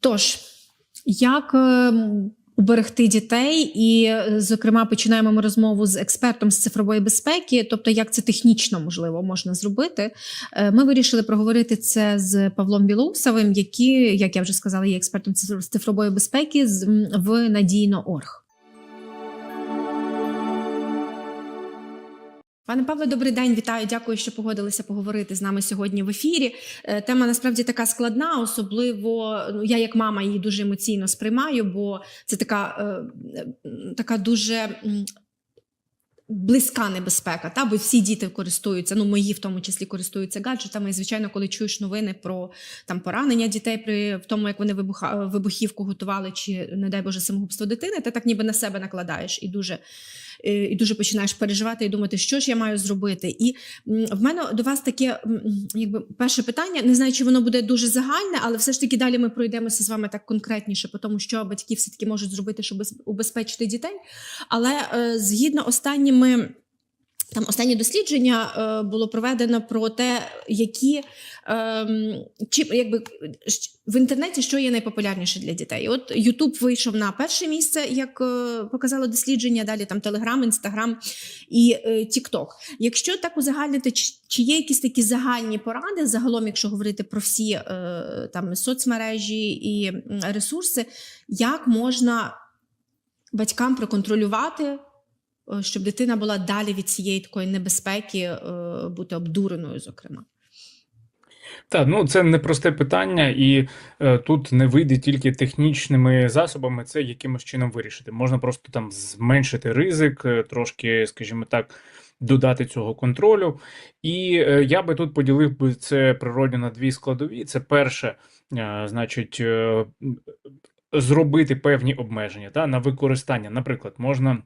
Тож, як е, уберегти дітей, і, е, зокрема, починаємо ми розмову з експертом з цифрової безпеки, тобто, як це технічно можливо можна зробити. Е, Ми вирішили проговорити це з Павлом Білоусовим, який, як я вже сказала, є експертом з цифрової безпеки в Надійно.орг. Пане Павле, добрий день, вітаю. Дякую, що погодилися поговорити з нами сьогодні в ефірі. Е, Тема насправді така складна, особливо ну, я, як мама, її дуже емоційно сприймаю, бо це така, е, така дуже. Близька небезпека, та бо всі діти користуються. Ну мої в тому числі користуються гаджетами. І звичайно, коли чуєш новини про там поранення дітей при в тому, як вони вибухівку готували, чи не дай Боже самогубство дитини, ти так ніби на себе накладаєш і дуже і дуже починаєш переживати і думати, що ж я маю зробити. І в мене до вас таке якби перше питання. Не знаю, чи воно буде дуже загальне, але все ж таки далі ми пройдемося з вами так конкретніше, по тому, що батьки все таки можуть зробити, щоб убезпечити дітей. Але е, згідно останніми. Там останнє дослідження е, було проведено про те, які ем, чи якби в інтернеті що є найпопулярніше для дітей. От Ютуб вийшов на перше місце, як е, показало дослідження. Далі там Телеграм, Інстаграм і е, Тікток. Якщо так узагальнити, чи, чи є якісь такі загальні поради, загалом, якщо говорити про всі е, там соцмережі і ресурси, як можна батькам проконтролювати? Е, Щоб дитина була далі від цієї такої небезпеки е, бути обдуреною, зокрема. Так, ну це непросте питання, і е, тут не вийде тільки технічними засобами це якимось чином вирішити. Можна просто там зменшити ризик, е, трошки, скажімо так, додати цього контролю. І е, я би тут поділив би це природньо на дві складові. Це перше, е, значить, е, зробити певні обмеження та, на використання. Наприклад, можна.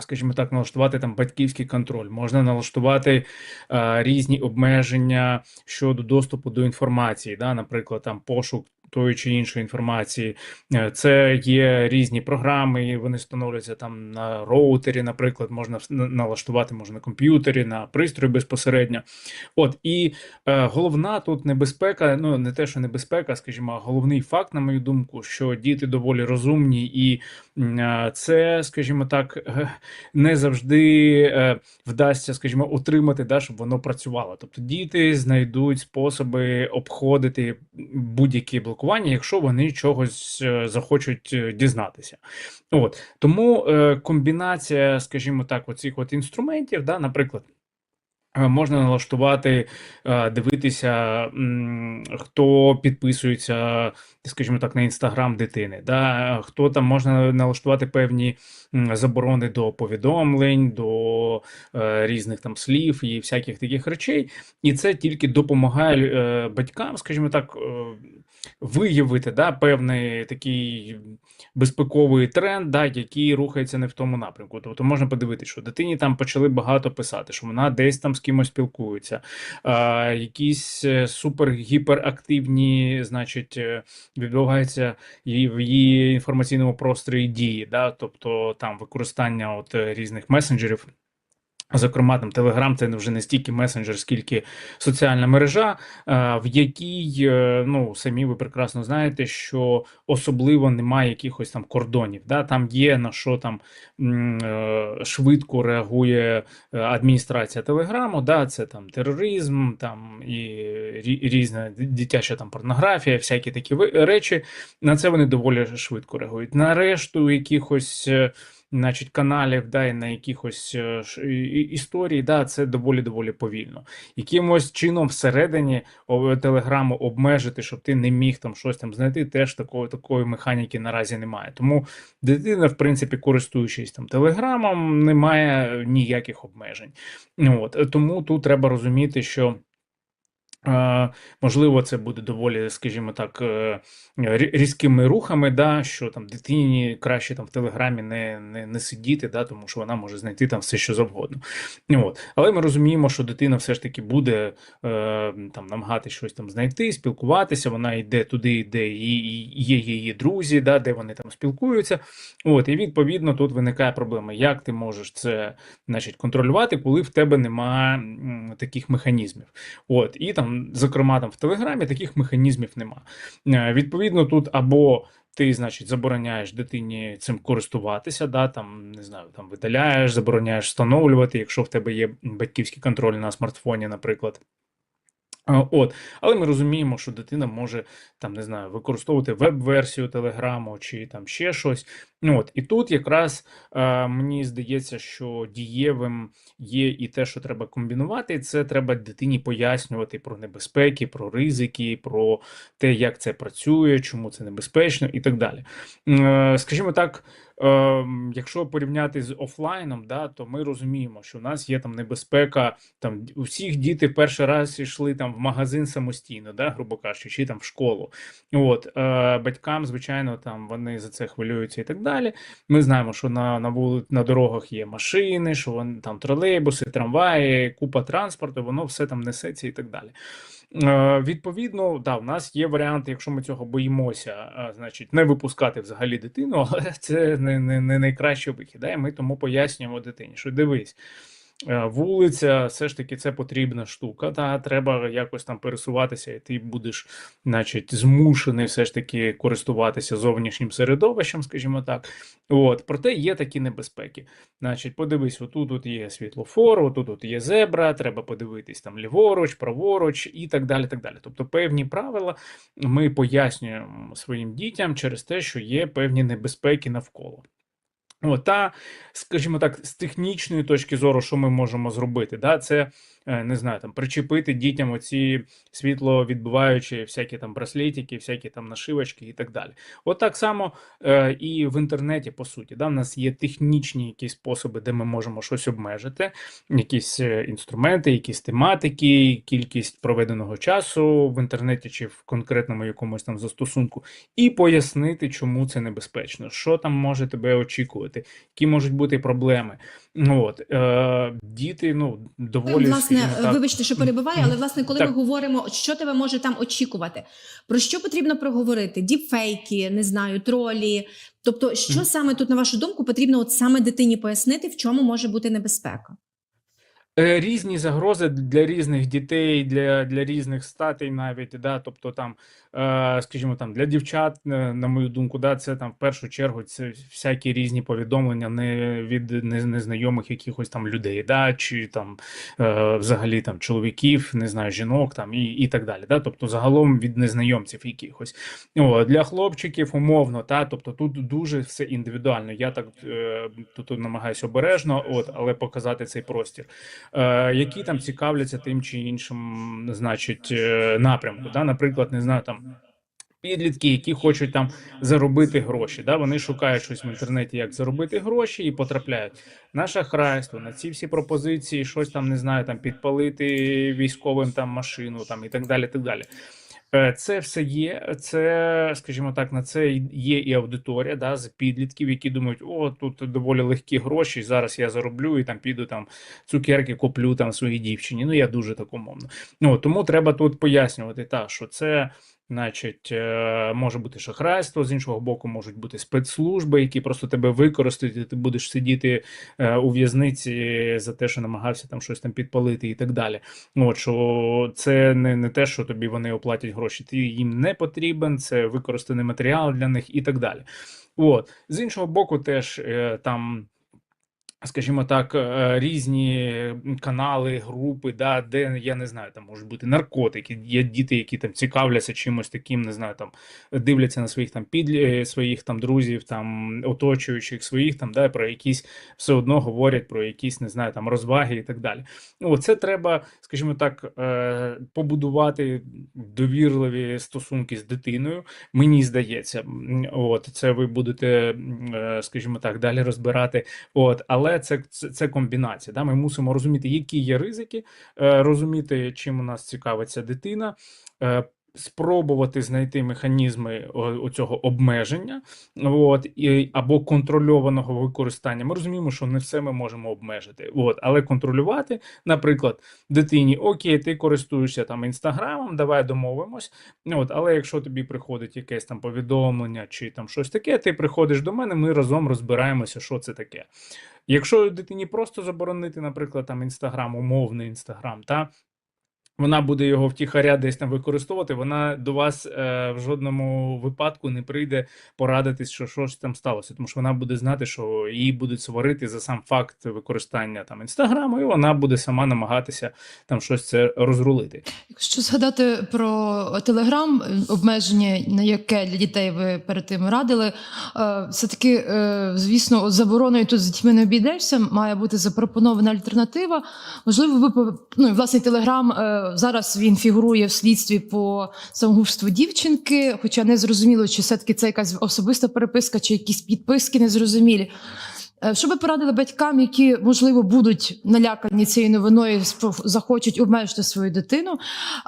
Скажімо так, налаштувати там батьківський контроль, можна налаштувати е, різні обмеження щодо доступу до інформації, да, наприклад, там пошук тої чи іншої інформації. Е, Це є різні програми, вони встановлюються там на роутері, наприклад, можна налаштувати, можна на комп'ютері, на пристрої безпосередньо. От і е, головна тут небезпека, ну не те, що небезпека, скажімо, а головний факт, на мою думку, що діти доволі розумні, і е, це, скажімо так, е, не завжди е, вдасться, скажімо, отримати, да, щоб воно працювало. Тобто діти знайдуть способи обходити будь-які блокування, якщо вони чогось е, захочуть е, дізнатися. От тому е, комбінація, скажімо так, оцих от інструментів, да, наприклад. Можна налаштувати, дивитися, хто підписується, скажімо так, на інстаграм дитини, да? хто там можна налаштувати певні заборони до повідомлень, до різних там слів і всяких таких речей. І це тільки допомагає батькам, скажімо так, виявити да, певний такий безпековий тренд, да, який рухається не в тому напрямку. Тобто можна подивитися, що дитині там почали багато писати, що вона десь там з кимось спілкується, а, якісь е, супер-гіперактивні, значить, е, відбуваються в її інформаційному просторі дії, да, тобто там використання от е, різних месенджерів. Зокрема, там Telegram це вже не стільки месенджер, скільки соціальна мережа, е, в якій е, ну самі ви прекрасно знаєте, що особливо немає якихось там кордонів. Да? Там є на що там е, швидко реагує адміністрація Телеграму. Да? Це там тероризм, там і різна дитяча там порнографія, всякі такі речі. На це вони доволі швидко реагують. На решту якихось. Значить, каналів, да, і на якихось е, ш- і- і- історій, да, це доволі доволі повільно. Якимось чином всередині телеграму обмежити, щоб ти не міг там щось там знайти, теж такої такої механіки наразі немає. Тому дитина, в принципі, користуючись там телеграмом, не має ніяких обмежень. От тому тут треба розуміти, що. Можливо, це буде доволі, скажімо так, е, різкими рухами, да, що там дитині краще там в телеграмі не, не, не сидіти, да, тому що вона може знайти там все, що завгодно. От. Але ми розуміємо, що дитина все ж таки буде е, там намагатися щось там знайти, спілкуватися. Вона йде туди, де є її друзі, да, де вони там спілкуються. От, і відповідно тут виникає проблема, як ти можеш це значить, контролювати, коли в тебе немає таких механізмів. От, і там зокрема, там в Телеграмі таких механізмів нема. Е, Відповідно, тут або ти, значить, забороняєш дитині цим користуватися, да, там, не знаю, там видаляєш, забороняєш встановлювати, якщо в тебе є батьківський контроль на смартфоні, наприклад. От, але ми розуміємо, що дитина може там не знаю, використовувати веб-версію Телеграму чи там ще щось. Ну, От, і тут якраз е, мені здається, що дієвим є і те, що треба комбінувати, це треба дитині пояснювати про небезпеки, про ризики, про те, як це працює, чому це небезпечно, і так далі. Е, Скажімо так, е, якщо порівняти з офлайном, да, то ми розуміємо, що в нас є там небезпека. Там у всіх діти перший раз йшли там в магазин самостійно, да, грубо кажучи, чи там в школу. От е, батькам, звичайно, там вони за це хвилюються і так далі. Ми знаємо, що на на, вули, на дорогах є машини, що вони там тролейбуси, трамваї, купа транспорту, воно все там несеться і так далі. Е, Відповідно, да, в нас є варіант, якщо ми цього боїмося, е, значить, не випускати взагалі дитину, але це не, не, не найкращий вихід. Да? І ми тому пояснюємо дитині, що дивись. Е, Вулиця, все ж таки, це потрібна штука. Та треба якось там пересуватися, і ти будеш, значить, змушений все ж таки користуватися зовнішнім середовищем, скажімо так. От, проте є такі небезпеки. Значить, подивись, отут тут є світлофор, отут тут є зебра, треба подивитись там ліворуч, праворуч і так далі. так далі. Тобто певні правила ми пояснюємо своїм дітям через те, що є певні небезпеки навколо. Та, скажімо так, з технічної точки зору, що ми можемо зробити, да, це е, не знаю, там причепити дітям оці світловідбиваючі всякі там браслетики, всякі там нашивочки і так далі. От так само е, і в інтернеті, по суті, да, в нас є технічні якісь способи, де ми можемо щось обмежити, якісь е, інструменти, якісь тематики, кількість проведеного часу в інтернеті чи в конкретному якомусь там застосунку, і пояснити, чому це небезпечно, що там може тебе очікувати, які можуть бути проблеми. Ну, От, е, діти, ну, доволі власне, скажімо так, вибачте, що перебиваю, але власне, коли Так. ми говоримо, що тебе може там очікувати, про що потрібно проговорити? Діпфейки, не знаю, тролі. Тобто, що саме тут, на вашу думку, потрібно от саме дитині пояснити, в чому може бути небезпека? Е, Різні загрози для різних дітей, для, для різних статей навіть, да, тобто там, е, скажімо, там для дівчат, е, на мою думку, да, це там в першу чергу це всякі різні повідомлення не від незнайомих якихось там людей, да, чи там взагалі там чоловіків, не знаю, жінок там і, і так далі. Да, тобто загалом від незнайомців якихось. О, для хлопчиків умовно, та, тобто тут дуже все індивідуально. Я так тут намагаюся обережно, от, але показати цей простір які там цікавляться тим чи іншим, значить, е, напрямку. Да? Наприклад, не знаю, там. Підлітки, які хочуть там заробити гроші, да, вони шукають щось в інтернеті, як заробити гроші, і потрапляють на шахрайство, на ці всі пропозиції, щось там не знаю, там підпалити військовим там машину, там і так далі. Так далі. Е, Це все є. Це, скажімо так, на це є і аудиторія да, з підлітків, які думають, о, тут доволі легкі гроші. Зараз я зароблю і там піду там цукерки куплю там своїй дівчині. Ну я дуже так умовно. Ну тому треба тут пояснювати, та що це. Значить, е, може бути шахрайство, з іншого боку, можуть бути спецслужби, які просто тебе використають, і ти будеш сидіти е, у в'язниці за те, що намагався там щось там підпалити і так далі. От що це не, не те, що тобі вони оплатять гроші. Ти їм не потрібен, це використаний матеріал для них і так далі. От з іншого боку, теж е, там. Скажімо так, е, різні канали, групи, да, де я не знаю, там можуть бути наркотики. Є діти, які там цікавляться чимось таким, не знаю, там дивляться на своїх там підлі, своїх там друзів, там оточуючих своїх там, да, про якісь все одно говорять про якісь, не знаю, там розваги і так далі. Ну, це треба, скажімо так, е, побудувати довірливі стосунки з дитиною. Мені здається, от це ви будете, е, скажімо так, далі розбирати. От, але це, це, це комбінація. Да? Ми мусимо розуміти, які є ризики, е, розуміти, чим у нас цікавиться дитина. Е, Спробувати знайти механізми о- оцього обмеження, от і або контрольованого використання. Ми розуміємо, що не все ми можемо обмежити. От, але контролювати, наприклад, дитині: Окей, ти користуєшся там інстаграмом, давай домовимось. От, але якщо тобі приходить якесь там повідомлення чи там щось таке, ти приходиш до мене, ми разом розбираємося, що це таке. Якщо дитині просто заборонити, наприклад, там інстаграм, умовний інстаграм, та вона буде його втіхаря десь там використовувати, вона до вас е, в жодному випадку не прийде порадитись, що щось там сталося, тому що вона буде знати, що її будуть сварити за сам факт використання там інстаграму, і вона буде сама намагатися там щось це розрулити. Якщо згадати про Телеграм, обмеження, на яке для дітей ви перед тим радили, е, все-таки, е, звісно, забороною тут з дітьми не обійдешся, має бути запропонована альтернатива. Можливо, ви ну, і, власне Телеграм е, зараз він фігурує в слідстві по самогубству дівчинки, хоча не зрозуміло, чи все-таки це якась особиста переписка, чи якісь підписки незрозумілі. Е, Що би порадили батькам, які можливо будуть налякані цією новиною, захочуть обмежити свою дитину?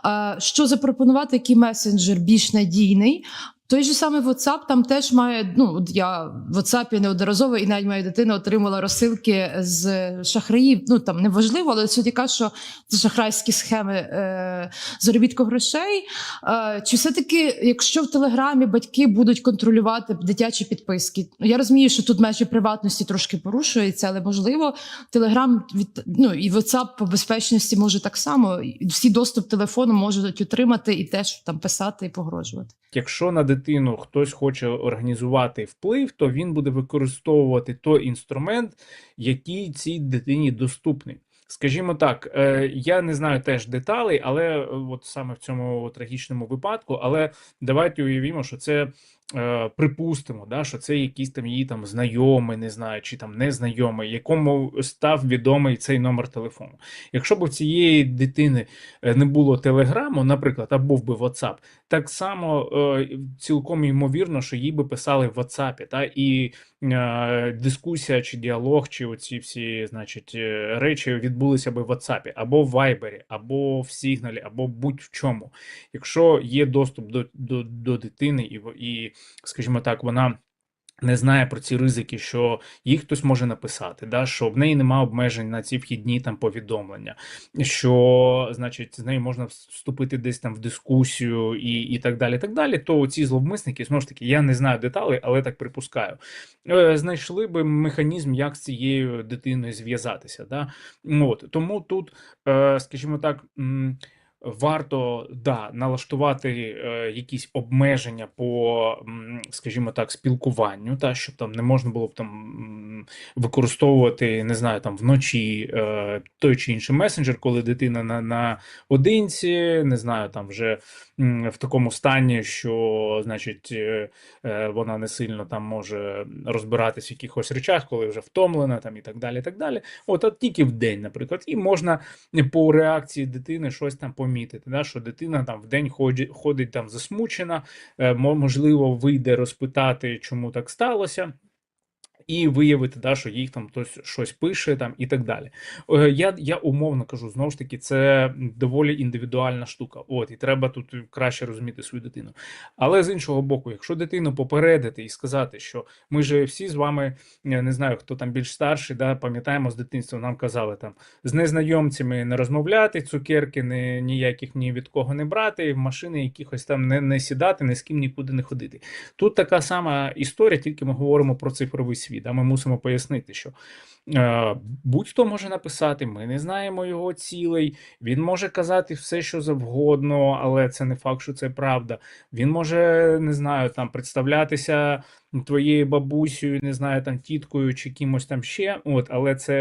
е, Що запропонувати, який месенджер більш надійний? Той же самий WhatsApp там теж має. Ну я в WhatsApp неодноразово, і навіть моя дитина отримала розсилки з шахраїв. Ну там не важливо, але суть яка, що це шахрайські схеми е, заробітку грошей. Е, чи все-таки, якщо в Телеграмі батьки будуть контролювати дитячі підписки? Я розумію, що тут межі приватності трошки порушуються, але можливо, Телеграм від ну і WhatsApp по безпечності може так само. Всі доступ телефону можуть отримати і теж там писати і погрожувати. Якщо на дитину хтось хоче організувати вплив, то він буде використовувати той інструмент, який цій дитині доступний. Скажімо так, е, я не знаю теж деталей, але е, от саме в цьому трагічному випадку, але давайте уявімо, що це припустимо, да, що це якийсь там її там знайомий, не знаю, чи там незнайомий, якому став відомий цей номер телефону. Якщо б у цієї дитини е, не було телеграму, наприклад, або би WhatsApp, так само е, цілком ймовірно, що їй би писали в WhatsApp, та і е, дискусія чи діалог, чи оці всі, значить, е, речі відбулися би в WhatsApp, або в Viber, або в Signal, або будь-в чому. Якщо є доступ до, до, до дитини, і, в- і, скажімо так, вона. Не знає про ці ризики, що їй хтось може написати, да, що в неї немає обмежень на ці вхідні там повідомлення, що значить з нею можна вступити десь там в дискусію і, і так далі. Так далі. То ці зловмисники, знову ж таки, я не знаю деталей, але так припускаю. е, Знайшли би механізм, як з цією дитиною зв'язатися. Да? От тому тут, е, скажімо так. Варто да налаштувати е, якісь обмеження по, скажімо так, спілкуванню, та щоб там не можна було б там використовувати, не знаю, там вночі е, той чи інший месенджер, коли дитина на, на одинці, не знаю, там вже в такому стані, що значить е, вона не сильно там може розбиратись в якихось речах, коли вже втомлена, там і так далі. і так далі. От, а тільки в день, наприклад, і можна по реакції дитини щось там помітити, да, що дитина там в день ходить, ходить там засмучена, е, можливо, вийде розпитати, чому так сталося. І виявити, да, що їх там хтось щось пише там і так далі. Е, Я, я умовно кажу, знову ж таки, це доволі індивідуальна штука. От, і треба тут краще розуміти свою дитину. Але з іншого боку, якщо дитину попередити і сказати, що ми же всі з вами, я не знаю, хто там більш старший, да, пам'ятаємо з дитинства, нам казали там з незнайомцями не розмовляти, цукерки не, ніяких ні від кого не брати, в машини якихось там не, не сідати, ні з ким нікуди не ходити. Тут така сама історія, тільки ми говоримо про цифровий світ. А ми мусимо пояснити, що е, будь-хто може написати, ми не знаємо його цілей, він може казати все, що завгодно, але це не факт, що це правда. Він може, не знаю, там представлятися твоєю бабусею, не знаю, там тіткою чи кимось там ще, от, але це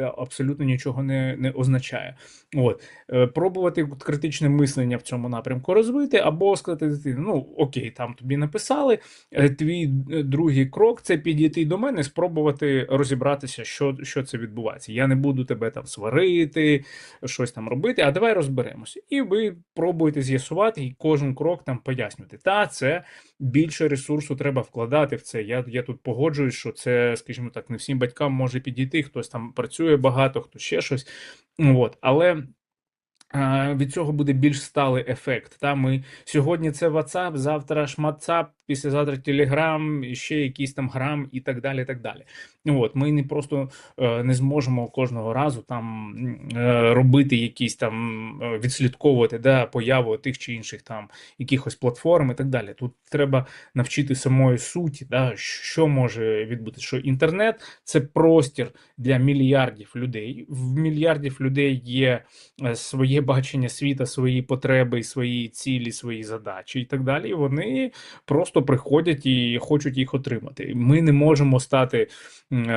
е, абсолютно нічого не, не означає. От. Е, Пробувати критичне мислення в цьому напрямку розвити, або сказати дитині, ну окей, там тобі написали. е, Твій другий крок це підійти до мене, спробувати розібратися, що, що це відбувається. Я не буду тебе там сварити, щось там робити, а давай розберемося. І ви пробуєте з'ясувати і кожен крок там пояснювати. Та це більше ресурсу треба вкладати в це. Я, я тут погоджуюсь, що це, скажімо так, не всім батькам може підійти, хтось там працює багато, хто ще щось. От, але. Від цього буде більш сталий ефект. Та ми сьогодні це WhatsApp, завтра шматцап, післязавтра і ще якийсь там грам і так далі. і так далі. От ми не просто е, не зможемо кожного разу там е, робити якісь там е, відслідковувати да, появу тих чи інших там якихось платформ і так далі. Тут треба навчити самої суті, да, що може відбути. Що інтернет це простір для мільярдів людей. В мільярдів людей є своє бачення світа, свої потреби, свої цілі, свої задачі і так далі. І вони просто приходять і хочуть їх отримати. Ми не можемо стати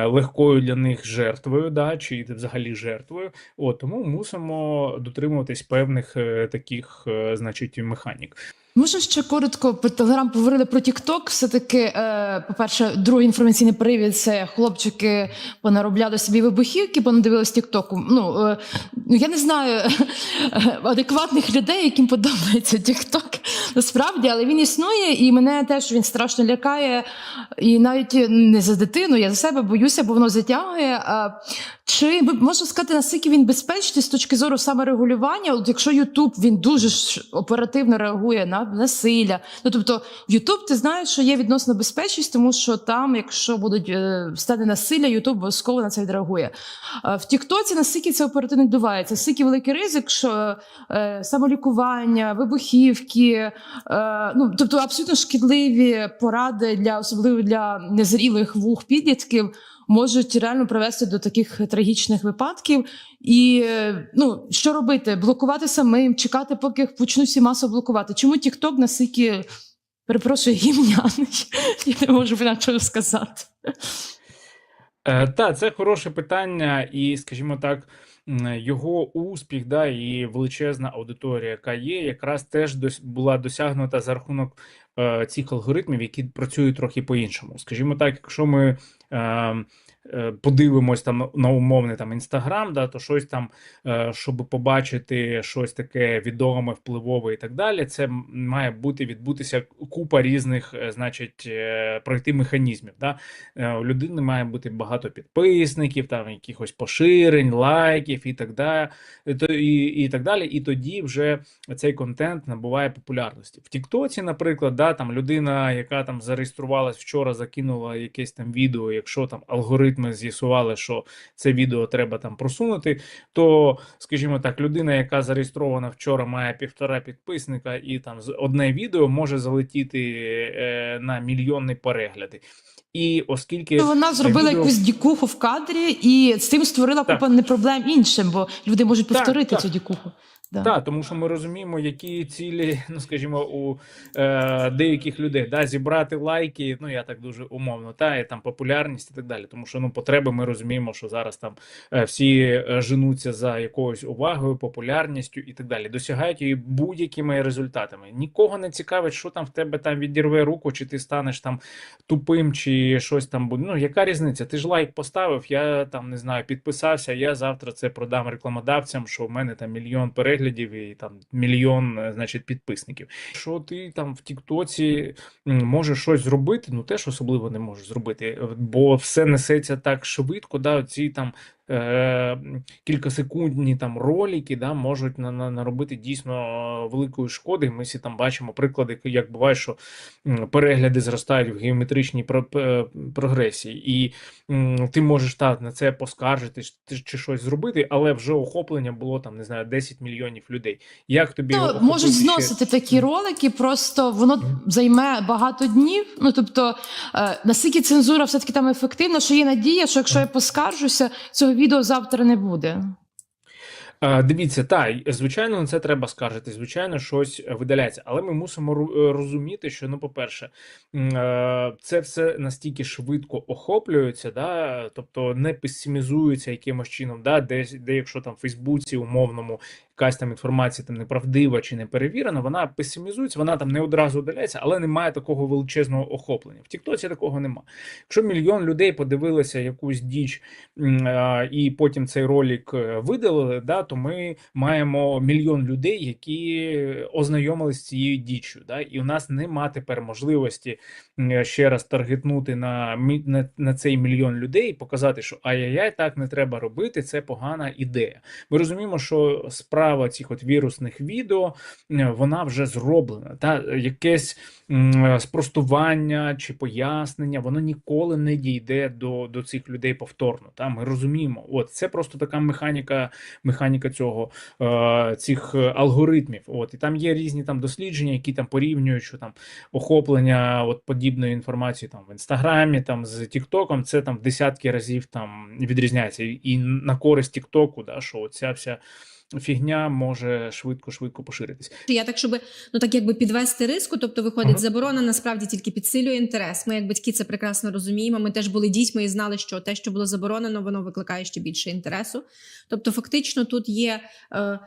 легкою для них жертвою, да, чи взагалі жертвою. От тому мусимо дотримуватись певних е, таких, е, значить, механік. Можна ще коротко про Телеграм поговорили про Тікток. Все-таки, е, по-перше, другий інформаційний привід це хлопчики понаробляли собі вибухівки, понадивились Тіктоку. Ну, е, ну, я не знаю адекватних людей, яким подобається Тікток насправді, але він існує, і мене теж він страшно лякає. І навіть не за дитину, я за себе боюся, бо воно затягує. Чи можна сказати, наскільки він безпечний з точки зору саморегулювання? От якщо Ютуб він дуже ж оперативно реагує на насилля. Ну тобто, Ютуб, ти знаєш, що є відносно безпечність, тому що там, якщо будуть е, стане насилля, Ютуб обов'язково на це відреагує. А в Тіктоці наскільки це оперативно відбувається? Наскільки великий ризик, що е, самолікування, вибухівки, е, ну тобто абсолютно шкідливі поради для особливо для незрілих вух підлітків можуть реально привести до таких трагічних випадків. І е, ну що робити? Блокувати самим, чекати, поки почнуть всі масово блокувати. Чому TikTok настільки перепрошую гімняний? Я не можу інакше сказати. Е, та, це хороше питання, і, скажімо так, його успіх, да, і величезна аудиторія, яка є, якраз теж дос- була досягнута за рахунок цих алгоритмів, які працюють трохи по-іншому. Скажімо так, якщо ми е, е, подивимось там на умовний там Інстаграм, да, то щось там, е, щоб побачити щось таке відоме, впливове і так далі, це має бути відбутися купа різних, е, значить, е, пройти механізмів. Да? Е, У людини має бути багато підписників, там якихось поширень, лайків і так далі. І, і так далі. І тоді вже цей контент набуває популярності. В Тіктоці, наприклад, да, там людина, яка там зареєструвалась вчора, закинула якесь там відео. Якщо там алгоритми з'ясували, що це відео треба там просунути, то, скажімо так, людина, яка зареєстрована вчора, має півтора підписника, і там одне відео може залетіти е, на мільйонні перегляди. І оскільки Вона зробила відео- якусь дікуху в кадрі і з цим створила Так. купа не проблем іншим, бо люди можуть Так, повторити так. цю дікуху. Да. Так, тому що ми розуміємо, які цілі, ну скажімо, у е, деяких людей да, зібрати лайки, ну я так дуже умовно, та і там популярність і так далі. Тому що ну потреби ми розуміємо, що зараз там е, всі е, женуться за якоюсь увагою, популярністю і так далі. Досягають її будь-якими результатами. Нікого не цікавить, що там в тебе там відірве руку, чи ти станеш там тупим, чи щось там буде. Ну яка різниця? Ти ж лайк поставив, я там не знаю, підписався. Я завтра це продам рекламодавцям, що в мене там мільйон переглядів і там мільйон, е, значить, підписників. Що ти там в Тіктоці можеш щось зробити? Ну теж особливо не можеш зробити, е, бо все несеться так швидко. Да, ці там. Е, кількасекундні там ролики да, можуть на, на, наробити дійсно великої шкоди. Ми всі там бачимо приклади, як буває, що перегляди зростають в геометричній е, прогресії, і м, ти можеш так на це поскаржити чи, чи щось зробити, але вже охоплення було там, не знаю, 10 мільйонів людей. Як тобі Ну, можуть ще- зносити такі ролики, просто воно Мгм. займе багато днів. Ну тобто, е, наскільки цензура все-таки там ефективна, що є надія, що якщо я поскаржуся, цього відео завтра не буде. Дивіться, так, звичайно, на це треба скаржити. Звичайно, щось е, видаляється, але ми мусимо е, розуміти, що ну, по-перше, е, це все настільки швидко охоплюється, да, тобто не песимізується якимось чином, да, десь, де якщо там в Фейсбуці умовному якась там інформація там неправдива чи не перевірена, вона песимізується, вона там не одразу удаляється, але немає такого величезного охоплення. В Тіктоці такого немає. Якщо мільйон людей подивилися якусь діч і потім цей ролик е, видалили, да, то ми маємо мільйон людей, які ознайомилися з цією діччю. Да, і у нас нема тепер можливості ще раз таргетнути на, на, на цей мільйон людей і показати, що ай-яй-яй, так не треба робити, це погана ідея. Ми розуміємо, що справа цих от вірусних відео е, вона вже зроблена. Та якесь спростування чи пояснення, воно ніколи не дійде до, до цих людей повторно. Та ми розуміємо, от це просто така механіка, механіка цього е, цих е, алгоритмів. От і там є різні там дослідження, які там порівнюють, що там охоплення от подібної інформації там в інстаграмі, там з Тіктоком, це там десятки разів там відрізняється. І, на користь Тіктоку, да, що ця вся фігня може швидко-швидко поширитись. Я так, щоб ну так якби підвести риску, тобто виходить, Ага. заборона насправді тільки підсилює інтерес. Ми, як батьки, це прекрасно розуміємо. Ми теж були дітьми і знали, що те, що було заборонено, воно викликає ще більше інтересу. Тобто, фактично, тут є. Е,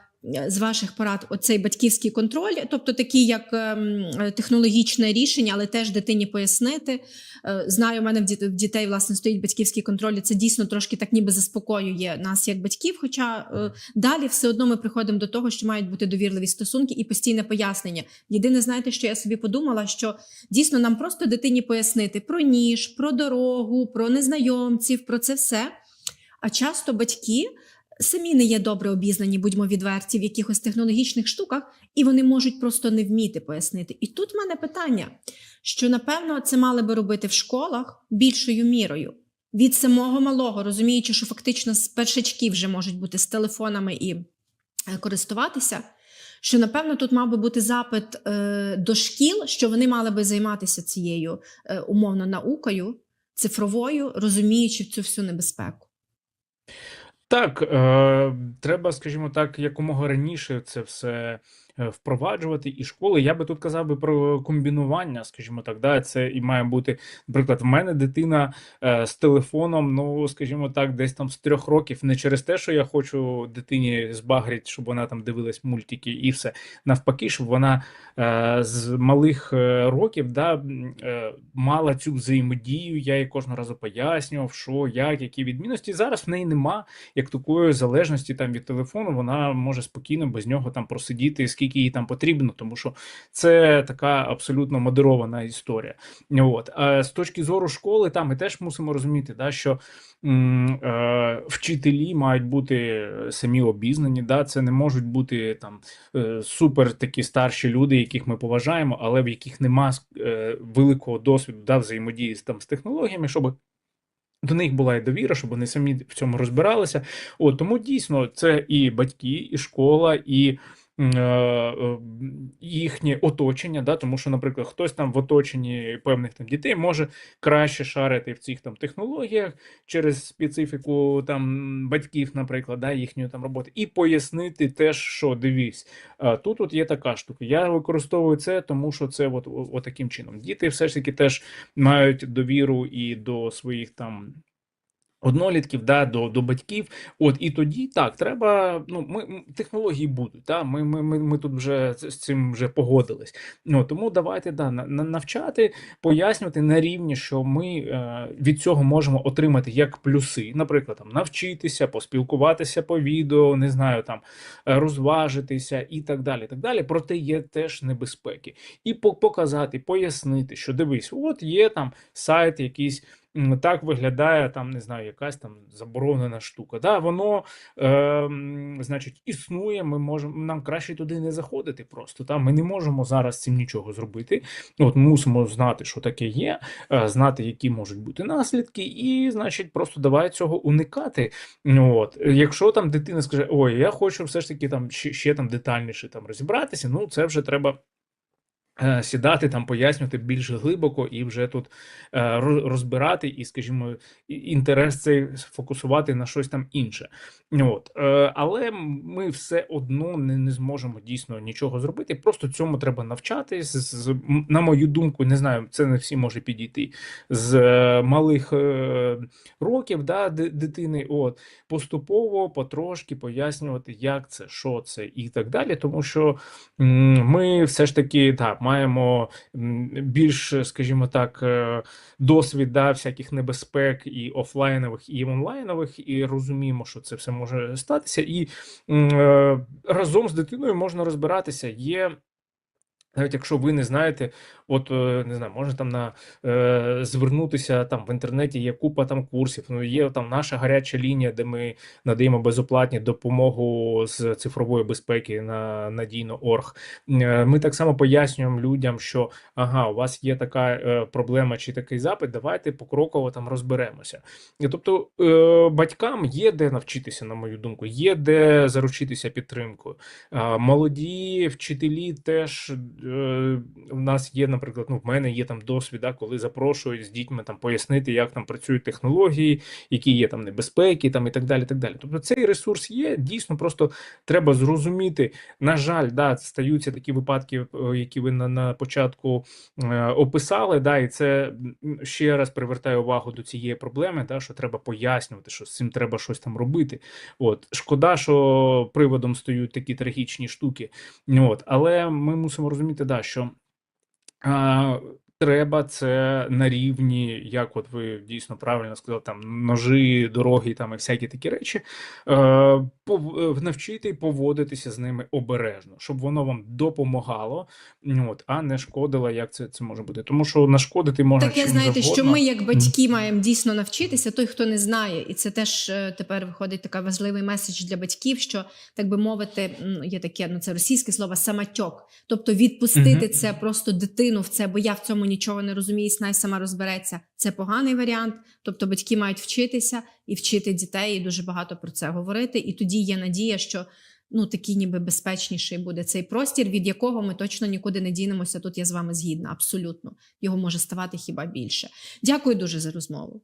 з ваших порад оцей батьківський контроль, тобто такий як ем, технологічне рішення, але теж дитині пояснити. Е, Знаю, у мене в дітей власне стоїть батьківський контроль. і Це дійсно трошки так ніби заспокоює нас як батьків. Хоча е, далі все одно ми приходимо до того, що мають бути довірливі стосунки і постійне пояснення. Єдине, знаєте, що я собі подумала, що дійсно нам просто дитині пояснити про ніж, про дорогу, про незнайомців, про це все. А часто батьки самі не є добре обізнані, будьмо відверті, в якихось технологічних штуках, і вони можуть просто не вміти пояснити. І тут в мене питання, що напевно це мали би робити в школах більшою мірою. Від самого малого, розуміючи, що фактично з першачків вже можуть бути з телефонами і е, користуватися. Що напевно тут мав би бути запит е, до шкіл, що вони мали би займатися цією е, умовно наукою, цифровою, розуміючи цю всю небезпеку. Так, е, треба, скажімо так, якомога раніше це все впроваджувати. І школи, я би тут казав би про комбінування, скажімо так, да, це і має бути, наприклад, в мене дитина е, з телефоном, ну, скажімо так, десь там з трьох років, не через те, що я хочу дитині збагрити, щоб вона там дивилась мультики і все. Навпаки, щоб вона е, з малих е, років да, е, мала цю взаємодію, я їй кожного разу пояснював, що, як, які відмінності. Зараз в неї нема як такої залежності там від телефону, вона може спокійно без нього там просидіти, скільки їй там потрібно, тому що це така абсолютно модерована історія. От. А з точки зору школи, там ми теж мусимо розуміти, да, що м, е, вчителі мають бути самі обізнані, да, це не можуть бути там е, супер такі старші люди, яких ми поважаємо, але в яких нема е, великого досвіду да, взаємодії там, з технологіями, щоб до них була і довіра, щоб вони самі в цьому розбиралися. От тому дійсно це і батьки, і школа, і е, е, їхнє оточення. Да? Тому що, наприклад, хтось там в оточенні певних там дітей може краще шарити в цих там технологіях через специфіку там батьків, наприклад, да, їхньої там роботи, і пояснити теж, що дивись, тут от є така штука. Я використовую це, тому що це от, от таким чином. Діти все ж таки теж мають довіру і до своїх там. Однолітків, да, до, до батьків, от і тоді так треба. Ну, ми технології будуть. Да, ми, ми, ми, ми тут вже з цим вже погодились. Ну тому давайте да, на- на- навчати, пояснювати на рівні, що ми е, від цього можемо отримати як плюси, наприклад, там навчитися, поспілкуватися по відео, не знаю, там е, розважитися і так далі. Так далі. Проте є теж небезпеки, і показати, пояснити, що дивись, от є там сайт якийсь. Так виглядає там, не знаю, якась там заборонена штука. Да, воно, е, значить, існує. Ми можемо нам краще туди не заходити. Просто та ми не можемо зараз цим нічого зробити. От мусимо знати, що таке є, е, знати, які можуть бути наслідки, і, значить, просто давай цього уникати. От, якщо там дитина скаже, ой, я хочу все ж таки там ще, ще там детальніше там розібратися, ну це вже треба. Е, Сідати там, пояснювати більш глибоко і вже тут е, розбирати і, скажімо, інтерес цей фокусувати на щось там інше. От. Е, Але ми все одно не, не зможемо дійсно нічого зробити. Просто цьому треба навчатись. На мою думку, не знаю, це не всі може підійти з малих років да, дитини. От поступово, потрошки пояснювати, як це, що це і так далі. Тому що ми все ж таки так, маємо більш, скажімо так, е, досвід да, всяких небезпек і офлайнових, і онлайнових, і розуміємо, що це все може статися. І е, разом з дитиною можна розбиратися. Є. Навіть якщо ви не знаєте, от е, не знаю, можна там на е, звернутися там в інтернеті. Є купа там курсів. Ну є там наша гаряча лінія, де ми надаємо безоплатні допомогу з цифрової безпеки на надійно.орг. Е, Ми так само пояснюємо людям, що ага, у вас є така е, проблема чи такий запит. Давайте покроково там розберемося. І, Тобто е, батькам є де навчитися, на мою думку, є де заручитися підтримкою. А, Молоді вчителі теж е, в нас є, наприклад, ну в мене є там досвід, да, коли запрошують з дітьми там пояснити, як там працюють технології, які є там небезпеки, там і так далі. так далі. Тобто цей ресурс є. Дійсно, просто треба зрозуміти. На жаль, да, стаються такі випадки, е, які ви на, на початку е, описали. Да, і це ще раз привертає увагу до цієї проблеми, да, що треба пояснювати, що з цим треба щось там робити. От шкода, що приводом стають такі трагічні штуки. От, але ми мусимо розуміти, да, що треба це на рівні, як от ви дійсно правильно сказали, там ножі, дороги там і всякі такі речі, е, пов- е, навчити поводитися з ними обережно, щоб воно вам допомагало, от, а не шкодило, як це, це може бути. Тому що нашкодити можна Таке, знаєте, що ми, як батьки, маємо дійсно навчитися, той, хто не знає, і це теж е, тепер виходить така важливий меседж для батьків, що так би мовити, є таке, ну це російське слово самотьок. Тобто відпустити Мгм. це просто дитину в це, бо я в цьому нічого не розумієш, най сама розбереться. Це поганий варіант. Тобто батьки мають вчитися і вчити дітей, і дуже багато про це говорити. І тоді є надія, що. Ну, такий ніби безпечніший буде цей простір, від якого ми точно нікуди не дінемося. Тут я з вами згідна, абсолютно. Його може ставати хіба більше. Дякую дуже за розмову.